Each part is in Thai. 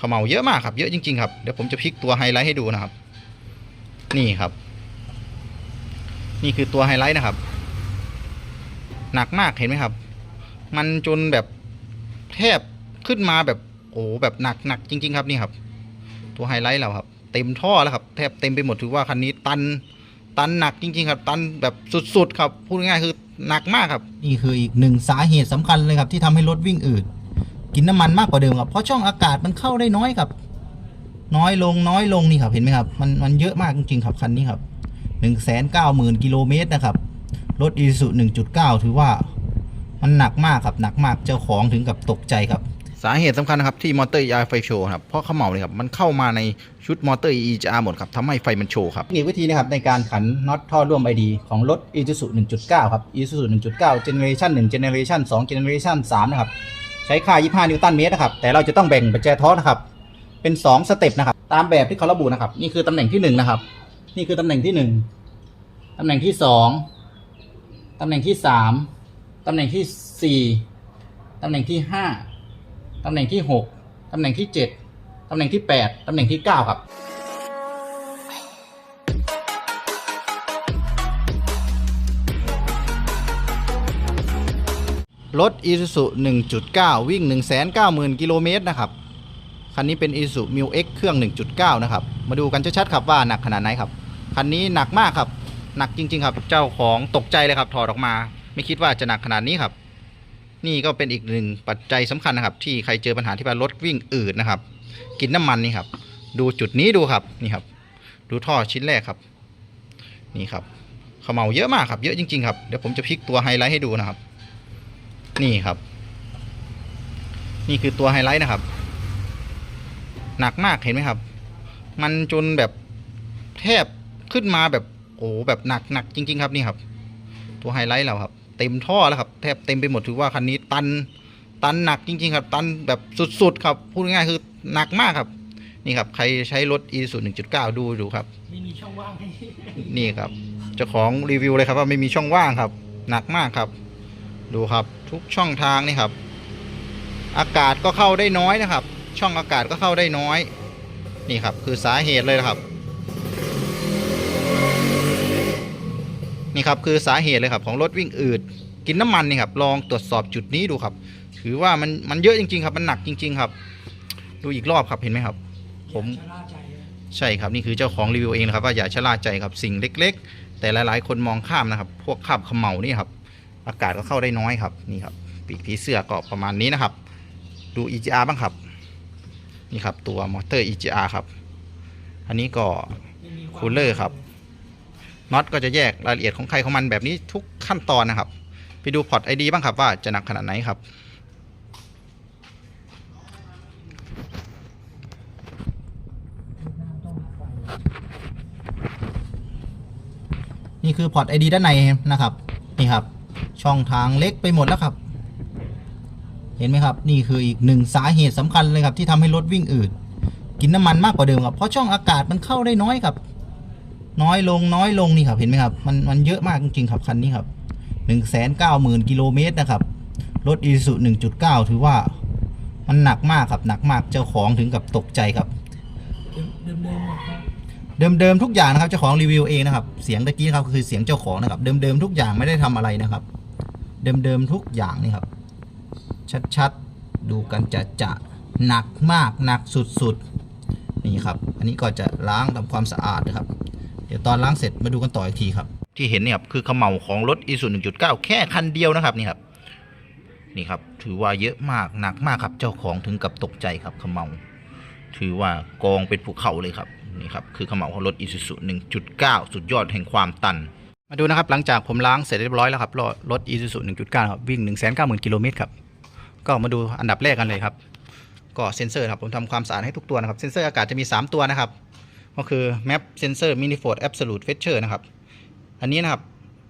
ขมเหลาเยอะมากครับ เยอะจริง ๆ ครับเดี๋ยวผมจะพลิกตัวไฮไลท์ให้ดูนะครับ นี่ครับ นี่คือตัวไฮไลท์นะครับ หนักมากเห็นไหมครับ มันจนแบบแทบขึ้นมาแบบโอ้แบบหนักหนักจริง ๆ ครับนี่ครับ ตัวไฮไลท์เราครับ เต็มท่อแล้วครับ แทบเต็มไปหมดถือว่าคันนี้ตันตันหนักจริง ๆ ครับ ตันแบบสุด ๆ ครับพูดง่ายๆคือหนักมากครับ นี่คืออีกหนึ่งสาเหตุสำคัญเลยครับ ที่ทำให้รถวิ่งอืด กินน้ำมันมากกว่าเดิมครับเพราะช่องอากาศมันเข้าได้น้อยครับ น้อยลงน้อยลงนี่ครับเห็นไหมครับ มันมันเยอะมากจริงๆครับคันนี้ครับหนึ่งแสนเก้าหมื่นกิโลเมตรนะครับรถอีซูหนึ่งจุดเก้าถือว่ามันหนักมากครับหนักมากเจ้าของถึงกับตกใจครับ สาเหตุสำคัญนะครับที่มอเตอร์ ER ไฟโชว์ครับเพราะเขมเหลาเนี่ยครับมันเข้ามาในชุดมอเตอร์ EGR หมดครับทำให้ไฟมันโชว์ครับอีกวิธีนะครับในการขันน็อตท่อร่วม ID ของรถ Isuzu 1.9 ครับ Isuzu 1.9 Generation 1 Generation 2 Generation 3 นะครับ ใช้ค่า 25 นิวตันเมตรนะครับ แต่เราจะต้องแบ่งปัจจัยทอนะครับ เป็น 2 สเต็ปนะครับ ตามแบบที่เขาระบุนะครับ นี่คือตำแหน่งที่ 1 นะครับ นี่คือตำแหน่งที่ 1ตำแหน่งที่ 2ตำแหน่งที่ 3ตำแหน่งที่ 4ตำแหน่งที่ 5ตำแหน่งที่ 6ตำแหน่งที่ 7ตำแหน่งที่ 8ตำแหน่งที่ 9 ครับ รถ Isuzu 1.9 วิ่ง 190,000 กิโลเมตรนะครับ คันนี้เป็น Isuzu m u X เครื่อง 1.9 นะครับ มาดูกันชัดๆครับว่าหนักขนาดไหนครับ คันนี้หนักมากครับ หนักจริง ๆ ครับ เจ้าของตกใจเลยครับ ถอดออกมา ไม่คิดว่าจะหนักขนาดนี้ครับ นี่ก็เป็นอีกหนึ่งปัจจัยสำคัญนะครับ ที่ใครเจอปัญหาที่ว่ารถวิ่งอืดนะครับ กินน้ำมันนี่ครับ ดูจุดนี้ดูครับ นี่ครับ ดูท่อชิ้นแรกครับ นี่ครับเขมเหลาเยอะมากครับ เยอะจริงๆครับ เดี๋ยวผมจะพลิกตัวไฮไลท์ให้ดูนะครับ นี่ครับ นี่คือตัวไฮไลท์นะครับ หนักมากเห็นไหมครับ มันจนแบบแทบขึ้นมาแบบโอ้โหแบบหนักหนักจริง ๆ ครับนี่ครับ ตัวไฮไลท์เราครับ เต็มท่อแล้วครับ แทบเต็มไปหมดถือว่าคันนี้ตัน ตันหนักจริง ๆ ครับ ตันแบบสุดๆครับพูดง่ายๆคือหนักมากครับ นี่ครับ ใครใช้รถ e 1 1.9ดูดูครับไม่มีช่องว่างให้นี่ครับเจ้าของรีวิวเลยครับว่าไม่มีช่องว่างครับ หนักมากครับ ดูครับทุกช่องทางนี่ครับ อากาศก็เข้าได้น้อยนะครับ ช่องอากาศก็เข้าได้น้อย นี่ครับคือสาเหตุเลยนะครับ นี่ครับคือสาเหตุเลยครับของรถวิ่งอืดกินน้ำมันนี่ครับลองตรวจสอบจุดนี้ดูครับ ถือว่ามันมันเยอะจริง ๆ ครับ มันหนักจริง ๆ ครับ ดูอีกรอบครับเห็นไหมครับ ผมใจนะใช่ครับนี่คือเจ้าของรีวิวเองนะครับว่าอย่าชะล่าใจครับสิ่งเล็ก ๆ แต่หลายๆ คนมองข้ามนะครับ พวกข้ามขมเหลานี่ครับ อากาศก็เข้าได้น้อยครับนี่ครับปีกผีเสื้อก็ประมาณนี้นะครับ ดู EGR บ้างครับ นี่ครับตัวมอเตอร์ EGR ครับ อันนี้ก็คูลเลอร์ครับน็อตก็จะแยกรายละเอียดของใครของมันแบบนี้ทุกขั้นตอนนะครับ ไปดูพอร์ตไอดีบ้างครับว่าจะหนักขนาดไหนครับนี่คือพอร์ต ID ด้านในนะครับ นี่ครับ ช่องทางเล็กไปหมดแล้วครับ เห็นไหมครับ นี่คืออีกหนึ่งสาเหตุสำคัญเลยครับที่ทำให้รถวิ่งอืดกินน้ำมันมากกว่าเดิมครับเพราะช่องอากาศมันเข้าได้น้อยครับ น้อยลงน้อยลงนี่ครับเห็นไหมครับมันมันเยอะมากจริงๆครับคันนี้ครับหนึ่งแสนเก้าหมื่นกิโลเมตรนะครับรถอีซูหนึ่งจุดเก้าถือว่ามันหนักมากครับหนักมากเจ้าของถึงกับตกใจครับ เดิมๆหมดครับเดิมทุกอย่างนะครับเจ้าของรีวิวเองนะครับ เสียงตะกี้นะครับคือเสียงเจ้าของนะครับ เดิมๆทุกอย่างไม่ได้ทำอะไรนะครับ เดิมๆทุกอย่างนี่ครับ ชัดๆ ดูกันจะจะหนักมากหนักสุดๆ นี่ครับ อันนี้ก็จะล้างทำความสะอาดนะครับ เดี๋ยวตอนล้างเสร็จมาดูกันต่ออีกทีครับ ที่เห็นเนี่ยครับคือเขมเหลาของรถอีซู1.9แค่คันเดียวนะครับนี่ครับนี่ครับ ถือว่าเยอะมากหนักมากครับ เจ้าของถึงกับตกใจครับเขมเหลาถือว่ากองเป็นภูเขาเลยครับนี่ครับคือเขมเหลาของรถ Isuzu 1.9สุดยอดแห่งความตัน มาดูนะครับหลังจากผมล้างเสร็จเรียบร้อยแล้วครับรถ Isuzu 1.9ครับวิ่ง 190,000กิโลเมตรครับก็มาดูอันดับแรกกันเลยครับ ก็เซ็นเซอร์ครับผมทำความสะอาดให้ทุกตัวนะครับเซ็นเซอร์อากาศจะมี 3 ตัวนะครับ ก็คือ Map Sensor Manifold Absolute Pressure นะครับอันนี้นะครับ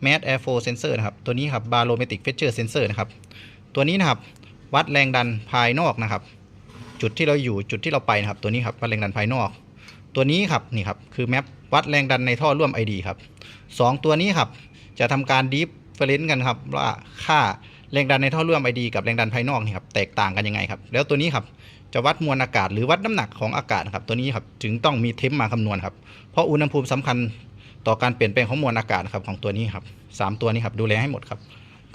Mass Airflow Sensor นะครับตัวนี้ครับ Barometric Pressure Sensor นะครับตัวนี้นะครับวัดแรงดันภายนอกนะครับ จุดที่เราอยู่จุดที่เราไปนะครับ ตัวนี้ครับวัดแรงดันภายนอก ตัวนี้ครับนี่ครับคือแมป วัดแรงดันในท่อร่วม ID ครับสองตัวนี้ครับ จะทำการดีฟเฟรนซ์กันครับว่าค่าแรงดันในท่อร่วม ID กับแรงดันภายนอกนี่ครับแตกต่างกันยังไงครับแล้วตัวนี้ครับจะวัดมวลอากาศหรือวัดน้ำหนักของอากาศครับตัวนี้ครับจึงต้องมีเทมมาคำนวณครับเพราะอุณหภูมิสำคัญต่อการเปลี่ยนแปลงของมวลอากาศครับของตัวนี้ครับสามตัวนี้ครับดูแลให้หมดครับ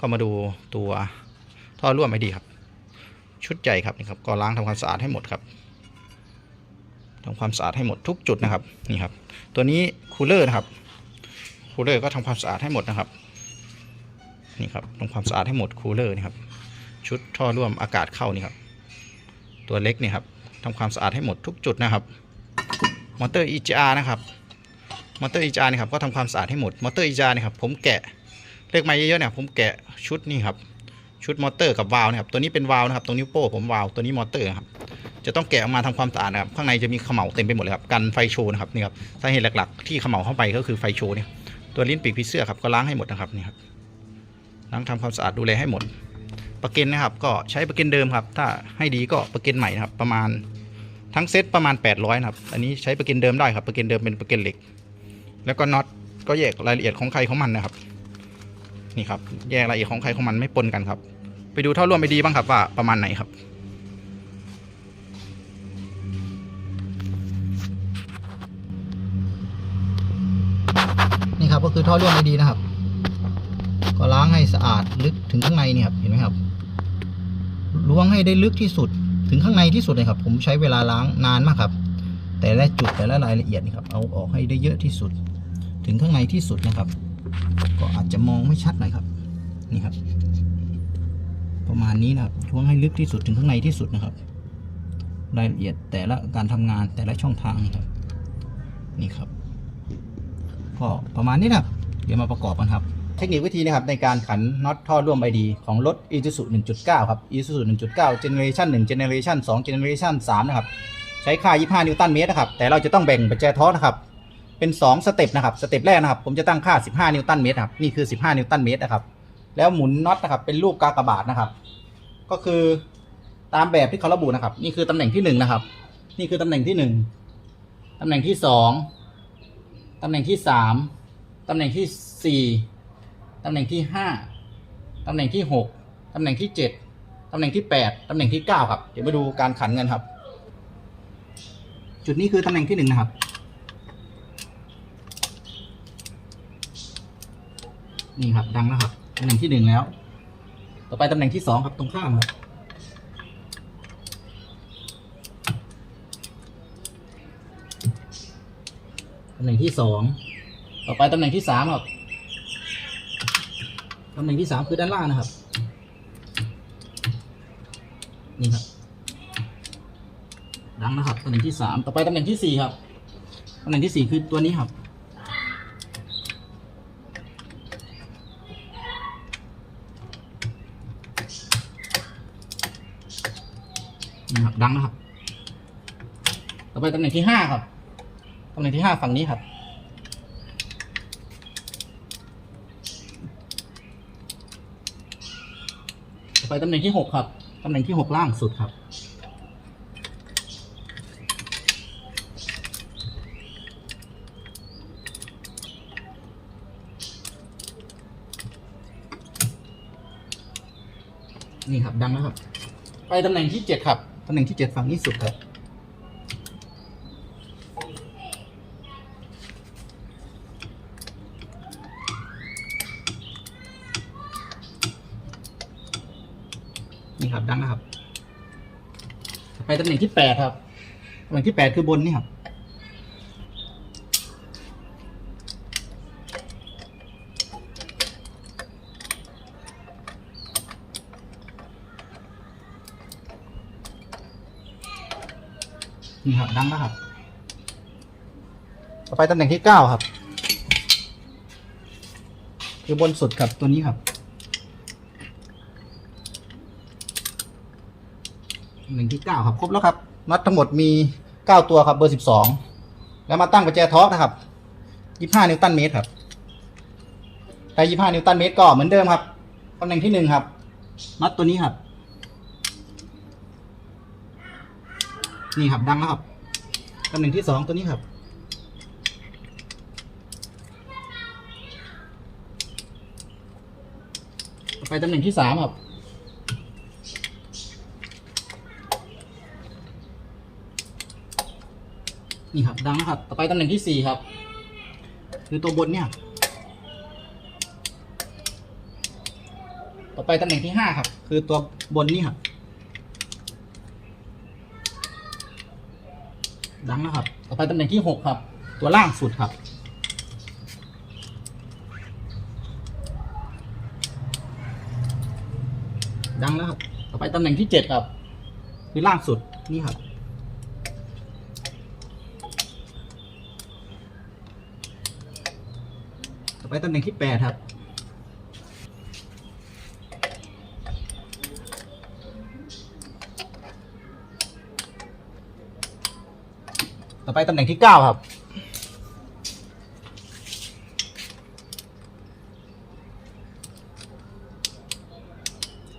ก็มาดูตัวท่อร่วมให้ดีครับ ชุดใหญ่ครับนี่ครับก็ล้างทำความสะอาดให้หมดครับ ทำความสะอาดให้หมดทุกจุดนะครับนี่ครับ ตัวนี้คูลเลอร์นะครับคูลเลอร์ก็ทำความสะอาดให้หมดนะครับนี่ครับทำความสะอาดให้หมดคูลเลอร์นี่ครับชุดท่อร่วมอากาศเข้านี่ครับตัวเล็กนี่ครับทำความสะอาดให้หมดทุกจุดนะครับมอเตอร์ EGR นะครับมอเตอร์ EGR นี่ครับก็ทำความสะอาดให้หมดมอเตอร์ EGR นี่ครับผมแกะเลขไม้เยอะๆเนี่ยผมแกะชุดนี่ครับ ชุดมอเตอร์กับวาล์วนะครับตัวนี้เป็นวาล์วนะครับตรงนิ้วโป้ผมวาล์วตัวนี้มอเตอร์ครับจะต้องแกะออกมาทำความสะอาดนะครับข้างในจะมีเขม่าเต็มไปหมดเลยครับกันไฟโชว์นะครับนี่ครับสาเหตุหลักๆ ที่เขม่าเข้าไปก็คือไฟโชว์เนี่ยตัวลิ้นปีกผีเสื้อครับก็ล้างให้หมดนะครับนี่ครับล้างทำความสะอาดดูแลให้หมดประเก็นนะครับก็ใช้ประเก็นเดิมครับ ถ้าให้ดีก็ประเก็นใหม่นะครับประมาณทั้งเซตประมาณ 800นะครับอันนี้ใช้ประเก็นเดิมได้ครับประเก็นเดิมเป็นประเก็นเหล็ก แล้วก็น็อตก็แยกรายละเอียดของใครของมันนะครับนี่ครับแยกรายละเอียดของใครของมันไม่ปนกันครับ ไปดูเท่าร่วมไปดีบ้างครับว่าประมาณไหนครับนี่ครับก็คือท่อร่วมไอดีนะครับ ก็ล้างให้สะอาดลึกถึงข้างในเนี่ยครับเห็นไหมครับล้วงให้ได้ลึกที่สุดถึงข้างในที่สุดเลยครับ ผมใช้เวลาล้างนานมากครับ แต่ละจุดแต่ละรายละเอียดนี่ครับเอาออกให้ได้เยอะที่สุด ถึงข้างในที่สุดนะครับ ก็อาจจะมองไม่ชัดหน่อยครับ นี่ครับ ประมาณนี้นะครับล้วงให้ลึกที่สุดถึงข้างในที่สุดนะครับ รายละเอียดแต่ละการทำงานแต่ละช่องทางนะครับ นี่ครับ ก็ประมาณนี้นะครับเดี๋ยวมาประกอบกันครับ เทคนิควิธีนะครับในการขันน็อตท่อร่วมไอดีของรถ Isuzu 1.9 ครับ Isuzu 1.9 Generation 1 Generation 2 Generation 3 นะครับ ใช้ค่า 25 นิวตันเมตรนะครับ แต่เราจะต้องแบ่งปัจจัยท้อนะครับ เป็น 2 สเต็ปนะครับ สเต็ปแรกนะครับ ผมจะตั้งค่า 15 นิวตันเมตรครับ นี่คือ 15 นิวตันเมตรนะครับ แล้วหมุนน็อตนะครับ เป็นรูปกากบาทนะครับ ก็คือตามแบบที่เขาระบุนะครับ นี่คือตำแหน่งที่หนึ่งนะครับ นี่คือตำแหน่งที่หนึ่งตำแหน่งที่สองตำแหน่งที่สามตำแหน่งที่สี่ตำแหน่งที่ห้าตำแหน่งที่หกตำแหน่งที่เจ็ดตำแหน่งที่แปดตำแหน่งที่เก้าครับ เดี๋ยวมาดูการขันกันครับ จุดนี้คือตำแหน่งที่หนึ่งนะครับนี่ครับดังแล้วครับ ตำแหน่งที่หนึ่งแล้ว ต่อไปตำแหน่งที่สองครับตรงข้ามครับตำแหน่งที่สองต่อไปตำแหน่งที่สามครับตำแหน่งที่สามคือด้านล่างนะครับ นี่ครับ ดังนะครับตำแหน่งที่สามต่อไปตำแหน่งที่สี่ครับตำแหน่งที่สี่คือตัวนี้ครับ นี่ครับดังนะครับ ต่อไปตำแหน่งที่ห้าครับตำแหน่งที่ห้าฝั่งนี้ครับ ต่อไปตำแหน่งที่หกครับตำแหน่งที่หกล่างสุดครับ นี่ครับดังแล้วครับ ไปตำแหน่งที่เจ็ดครับ ตำแหน่งที่เจ็ดฝั่งนี้สุดครับ นี่ครับดังนะครับ ไปตำแหน่งที่แปดครับตำแหน่งที่แปดคือบนนี่ครับ นี่ครับดังแล้วครับ ต่อไปตำแหน่งที่เก้าครับ คือบนสุดครับตัวนี้ครับหนึ่งที่เก้าครับ ครบแล้วครับน็อตทั้งหมดมีเก้าตัวครับเบอร์สิบสองแล้วมาตั้งประแจท็อกนะครับยี่ห้านิวตันเมตรครับแต่ยี่ห้านิวตันเมตรก็เหมือนเดิมครับตำแหน่งที่หนึ่งครับน็อตตัวนี้ครับ นี่ครับดังแล้วครับตำแหน่งที่สองตัวนี้ครับ ไปตำแหน่งที่สามครับ นี่ครับดังครับ ต่อไปตำแหน่งที่สี่ครับ คือตัวบนเนี่ย ต่อไปตำแหน่งที่ห้าครับ คือตัวบนนี่ครับ ดังนะครับต่อไปตำแหน่งที่หกครับ ตัวล่างสุดครับ ดังแล้วครับ ต่อไปตำแหน่งที่เจ็ดครับ คือล่างสุดนี่ครับ ต่อไปตำแหน่งที่แปดครับ ไปตำแหน่งที่เก้าครับ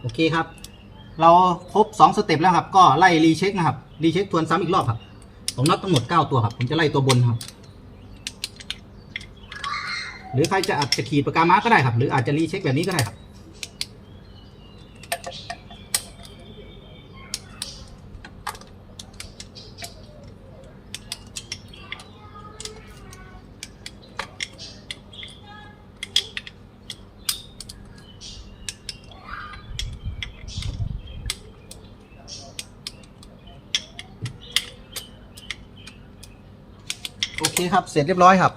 โอเคครับ เราครบสองสเต็ปแล้วครับ ก็ไล่รีเช็คนะครับรีเช็คทวนซ้ำอีกรอบครับของน็อตทั้งหมดเก้าตัวครับ ผมจะไล่ตัวบนครับ หรือใครจะอาจจะขีดปากกามาร์กก็ได้ครับ หรืออาจจะรีเช็คแบบนี้ก็ได้ครับ โอเคครับเสร็จเรียบร้อยครับ